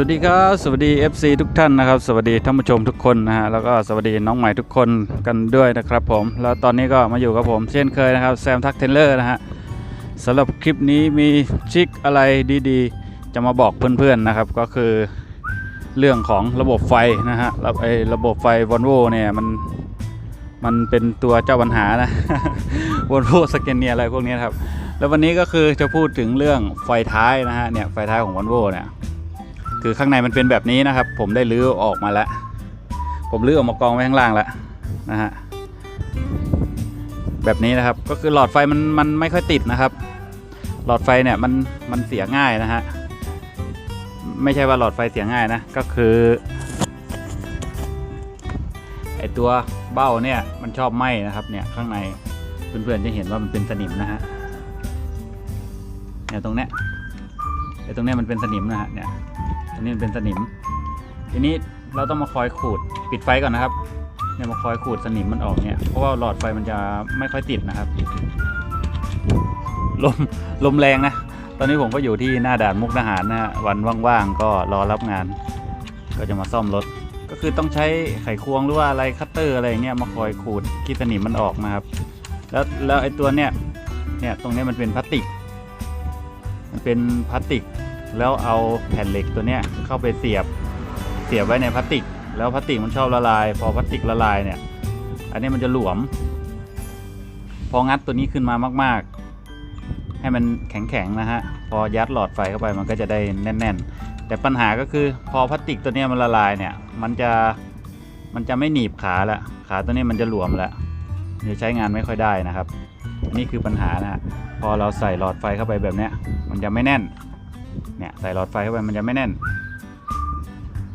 สวัสดีครับสวัสดี FC ทุกท่านนะครับ สวัสดีท่านผู้ชมทุกคนนะฮะแล้วก็สวัสดีน้องใหม่ทุกคนกันด้วยนะครับผมแล้วตอนนี้ก็มาอยู่กับผมเช่นเคยนะครับแซมทักเทนเลอร์นะฮะสำหรับคลิปนี้มีชิคอะไรดีๆ จะมาบอกเพื่อนๆนะครับก็คือเรื่องของระบบไฟนะฮะระไอระบบไฟวอลโวเนี่ยมันมันเป็นตัวเจ้าปัญหานะวอลโวสแกนเนียอะไรพวกนี้ครับแล้ววันนี้ก็คือจะพูดถึงเรื่องไฟท้ายนะฮะเนี่ยไฟท้ายของวอลโวเนี่ย คือข้างในมันเป็นแบบนี้นะครับ ผมได้รื้อออกมาแล้ว ผมรื้อออกมากองไว้ข้างล่างแล้วนะฮะแบบนี้นะครับก็คือหลอดไฟมันมันไม่ค่อยติดนะครับ หลอดไฟเนี่ยมันมันเสียง่ายนะฮะไม่ใช่ว่าหลอดไฟเสียง่ายนะก็คือไอตัวเบ้าเนี่ยมันชอบไหม้นะครับเนี่ยข้างในเพื่อนๆจะเห็นว่ามันเป็นสนิมนะฮะเนี่ยตรงเนี้ยไอตรงเนี้ยมันเป็นสนิมนะฮะเนี่ย อันนี้เป็นสนิม ทีนี้เราต้องมาคอยขูดปิดไฟก่อนนะครับเนี่ยมาคอยขูดสนิมมันออกเนี่ยเพราะว่าหลอดไฟมันจะไม่ค่อยติดนะครับ ลมลมแรงนะ ตอนนี้ผมก็อยู่ที่หน้าด่านมุกดาหารนะฮะวันว่างๆก็รอรับงาน ก็จะมาซ่อมรถ ก็คือต้องใช้ไขควงหรือว่าอะไรคัตเตอร์อะไรเงี้ยมาคอยขูดขี้สนิมมันออกนะครับ แล้วแล้วไอ้ตัวเนี้ยเนี่ยตรงนี้มันเป็นพลาสติก มันเป็นพลาสติก แล้วเอาแผ่นเหล็กตัวเนี้ยเข้าไปเสียบเสียบไว้ในพลาสติก แล้วพลาสติกมันชอบละลาย พอพลาสติกละลายเนี่ย อันนี้มันจะหลวม พองัดตัวนี้ขึ้นมามาก ๆ ให้มันแข็งๆนะฮะ พอยัดหลอดไฟเข้าไปมันก็จะได้แน่น ๆ แต่ปัญหาก็คือพอพลาสติกตัวนี้มันละลายเนี่ย มันจะมันจะไม่หนีบขาละขาตัวนี้มันจะหลวมแล้วจะใช้งานไม่ค่อยได้นะครับ นี่คือปัญหานะฮะพอเราใส่หลอดไฟเข้าไปแบบเนี้ยมันจะไม่แน่น เนี่ยใส่หลอดไฟเข้าไปมันจะไม่แน่น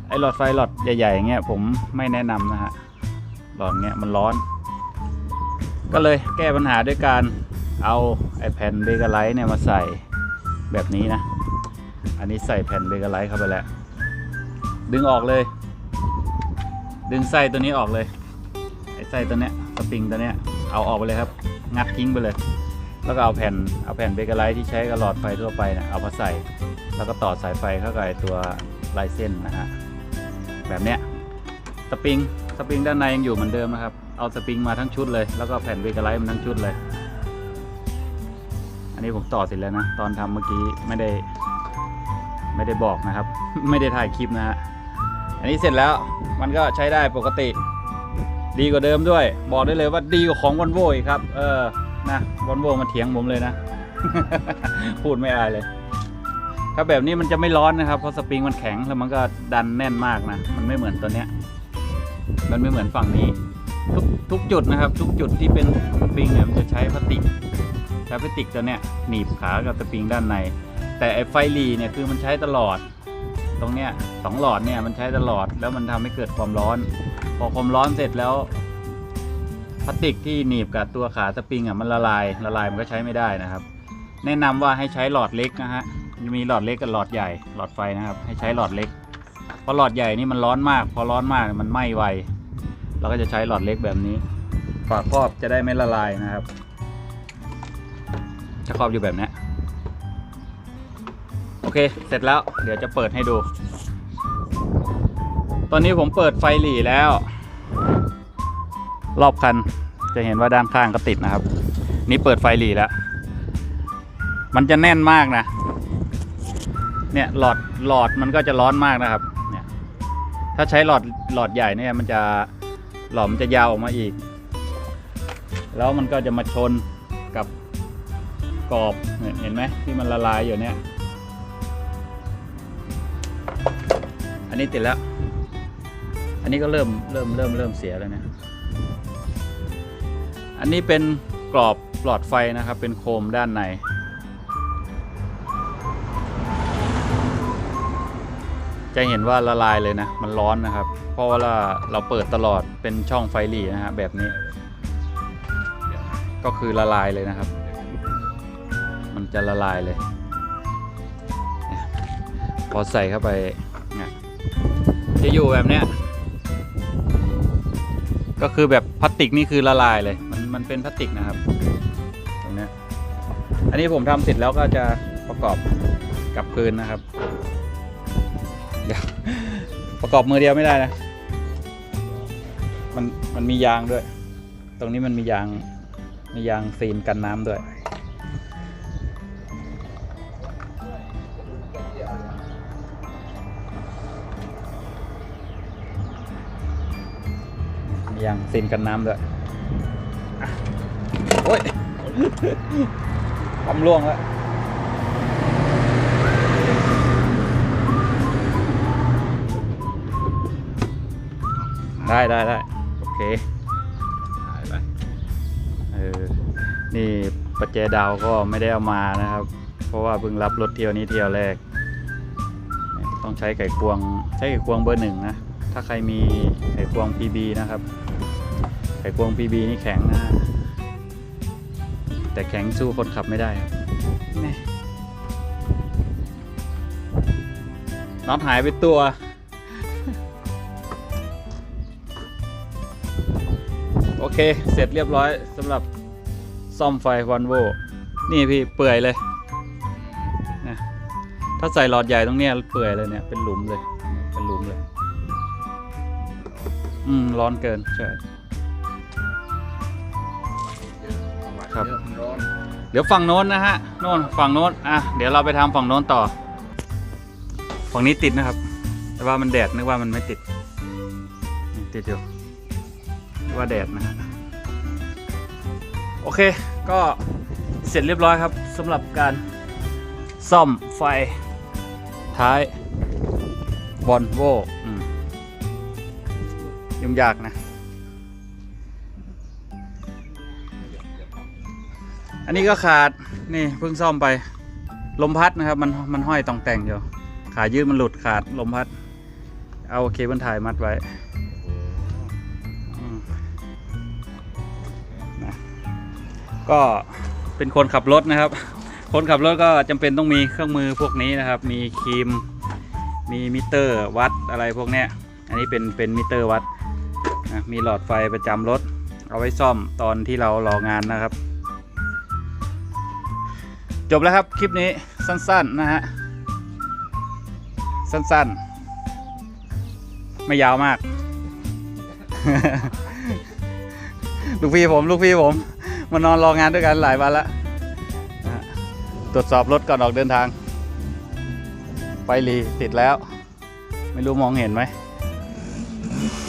ไอหลอดไฟหลอดใหญ่ๆอย่างเงี้ยผมไม่แนะนำนะฮะ หลอดเงี้ยมันร้อน ก็เลยแก้ปัญหาด้วยการเอาไอแผ่นเบเกอร์ไลท์เนี่ยมาใส่แบบนี้นะ อันนี้ใส่แผ่นเบเกอร์ไลท์เข้าไปแล้ว ดึงออกเลย ดึงไส้ตัวนี้ออกเลย ไอไส้ตัวเนี้ยสปริงตัวเนี้ยเอาออกไปเลยครับ งัดทิ้งไปเลย แล้วก็เอาแผ่นเอาแผ่นเบเกอร์ไลท์ที่ใช้กับหลอดไฟทั่วไปเนี่ยเอามาใส่ แล้วก็ต่อสายไฟเข้ากับตัวลายเส้นนะฮะแบบเนี้ยสปริงสปริงด้านในยังอยู่เหมือนเดิมนะครับ เอาสปริงมาทั้งชุดเลย แล้วก็แผ่นเบเกอร์ไลท์มันทั้งชุดเลย อันนี้ผมต่อเสร็จแล้วนะ ตอนทำเมื่อกี้ไม่ได้ ไม่ได้บอกนะครับ ไม่ได้ถ่ายคลิปนะฮะ อันนี้เสร็จแล้วมันก็ใช้ได้ปกติ ดีกว่าเดิมด้วย บอกได้เลยว่าดีกว่าของวันโวอีกครับ เออ นะวันโวมาเถียงผมเลยนะ พูดไม่อายเลย ถ้าแบบนี้มันจะไม่ร้อนนะครับ เพราะสปริงมันแข็งแล้วมันก็ดันแน่นมากนะ มันไม่เหมือนตัวเนี้ย มันไม่เหมือนฝั่งนี้ ทุกทุกจุดนะครับ ทุกจุดที่เป็นสปริงเนี่ยมันจะใช้พลาสติกใช้พลาสติกตัวเนี้ยหนีบขากับสปริงด้านใน แต่ไอไฟลีเนี่ยคือมันใช้ตลอด ตรงเนี้ยสองหลอดเนี่ยมันใช้ตลอดแล้วมันทำให้เกิดความร้อน พอความร้อนเสร็จแล้ว พลาสติกที่หนีบกับตัวขาสปริงอะมันละลายละลายมันก็ใช้ไม่ได้นะครับ แนะนำว่าให้ใช้หลอดเล็กนะฮะมีหลอดเล็กกับหลอดใหญ่หลอดไฟนะครับ ให้ใช้หลอดเล็กเพราะหลอดใหญ่นี่มันร้อนมาก พอร้อนมากมันไหม้ไวเราก็จะใช้หลอดเล็กแบบนี้ฝาครอบจะได้ไม่ละลายนะครับจะครอบอยู่แบบนี้โอเค เสร็จแล้วเดี๋ยวจะเปิดให้ดู ตอนนี้ผมเปิดไฟหลีแล้ว รอบคันจะเห็นว่าด้านข้างก็ติดนะครับ นี่เปิดไฟหลีแล้ว มันจะแน่นมากนะ เนี่ยหลอดหลอดมันก็จะร้อนมากนะครับ เนี่ยถ้าใช้หลอดหลอดใหญ่เนี่ยมันจะหลอดมันจะยาวออกมาอีก แล้วมันก็จะมาชนกับกรอบเนี่ยเห็นไหมที่มันละลายอยู่เนี่ย อันนี้ติดแล้ว อันนี้ก็เริ่มเริ่มเริ่มเริ่มเสียแล้วนะ อันนี้เป็นกรอบหลอดไฟนะครับ เป็นโคมด้านใน จะเห็นว่าละลายเลยนะ มันร้อนนะครับ เพราะว่าเราเปิดตลอดเป็นช่องไฟหลีนะฮะแบบนี้ ก็คือละลายเลยนะครับ มันจะละลายเลย พอใส่เข้าไป จะอยู่แบบเนี้ยก็คือแบบพลาสติกนี่คือละลายเลย มันเป็นพลาสติกนะครับตรงนี้อันนี้ผมทำเสร็จแล้วก็จะประกอบกับพื้นนะครับเดี๋ยวประกอบมือเดียวไม่ได้นะ มันมันมียางด้วย ตรงนี้มันมียางมียางซีนกันน้ำด้วยยางซีนกันน้ำด้วย โอ้ยทำล่วงแล้วได้ได้ได้โอเคหายไปเออนี่ปัจเจดาวก็ไม่ได้เอามานะครับ เพราะว่าเพิ่งรับรถเที่ยวนี้เที่ยวแรกเนี่ยต้องใช้ไข่ควง ใช้ไข่ควงเบอร์หนึ่งนะ ถ้าใครมีไข่ควง PB นะครับไข่ควง PB นี่แข็งนะฮะ แต่แข็งสู้คนขับไม่ได้ครับแม่น็อตหายไปตัว โอเค เสร็จเรียบร้อยสำหรับซ่อมไฟวอลโวนี่พี่เปื่อยเลยนะถ้าใส่หลอดใหญ่ตรงเนี้ยเปื่อยเลยเนี่ยเป็นหลุมเลย เป็นหลุมเลย อืม ร้อนเกิน ใช่ ครับ เดี๋ยวฝั่งโน้นนะฮะโน่นฝั่งโน้นอะเดี๋ยวเราไปทำฝั่งโน้นต่อ ฝั่งนี้ติดนะครับ แต่ว่ามันแดดนึกว่ามันไม่ติด ติดอยู่นึกว่าแดดนะฮะโอเค ก็เสร็จเรียบร้อยครับสำหรับการซ่อมไฟท้ายบอลโวอืมยุ่งยากนะ อันนี้ก็ขาดนี่เพิ่งซ่อมไป ลมพัดนะครับ มันมันห้อยตองแต่งอยู่ขายืดมันหลุดขาดลมพัด เอาเคเบิลไทยมัดไว้ก็เป็นคนขับรถนะครับ คนขับรถก็จำเป็นต้องมีเครื่องมือพวกนี้นะครับ มีครีม มีมิเตอร์วัดอะไรพวกเนี้ย อันนี้เป็นเป็นมิเตอร์วัดนะมีหลอดไฟประจำรถ เอาไว้ซ่อมตอนที่เรารองานนะครับ จบแล้วครับ คลิปนี้สั้น ๆ นะฮะ สั้น ๆ ไม่ยาวมาก ลูกพี่ผม ลูกพี่ผม มานอนรองานด้วยกันหลายวันละตรวจสอบรถก่อนออกเดินทาง ไฟหลีติดแล้ว ไม่รู้มองเห็นไหม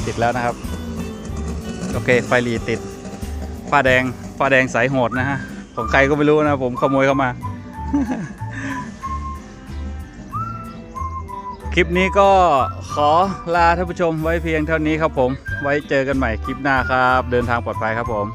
ติดแล้วนะครับ โอเค ไฟหลีติดฝ้าแดงฝ้าแดงสายโหดนะฮะของใครก็ไม่รู้นะผมขโมยเข้ามา คลิปนี้ก็ขอลาท่านผู้ชมไว้เพียงเท่านี้ครับผม ไว้เจอกันใหม่คลิปหน้าครับ เดินทางปลอดภัยครับผม